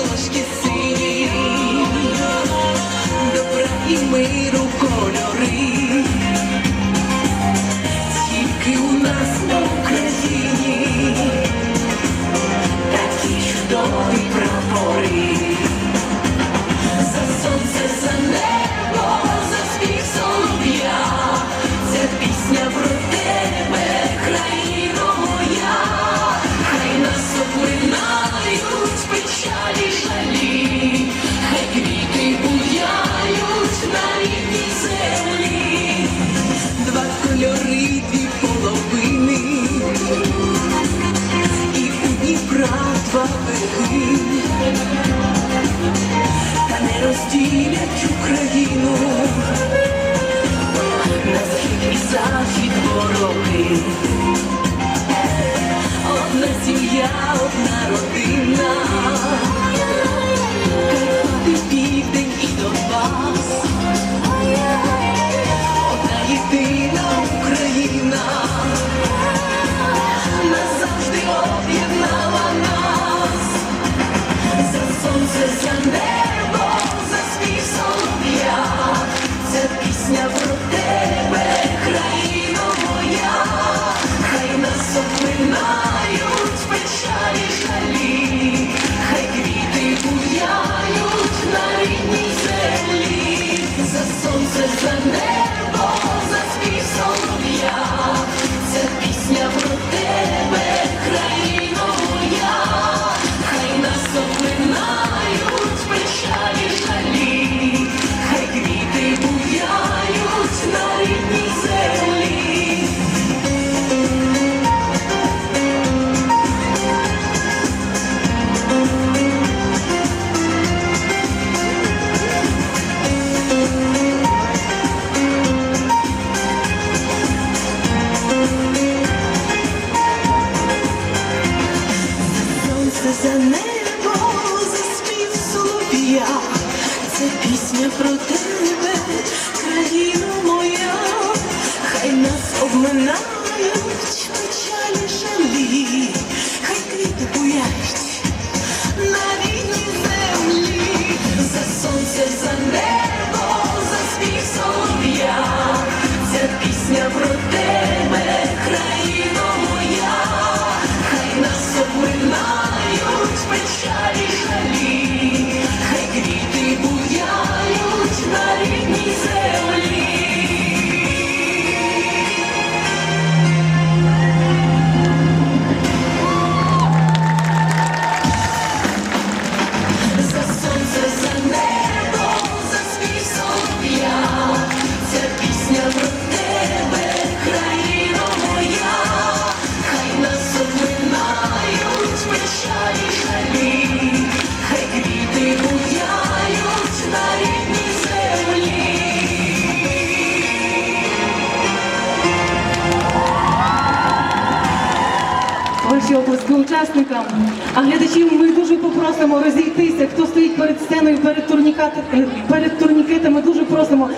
Almış gitsin Та не розділять Україну. luzes também. це за небо, заспів солов'я, це пісня про тебе, країна моя, хай нас обминає. учасникам. А глядачів ми дуже попросимо розійтися. Хто стоїть перед сценою, перед турнікетами, дуже просимо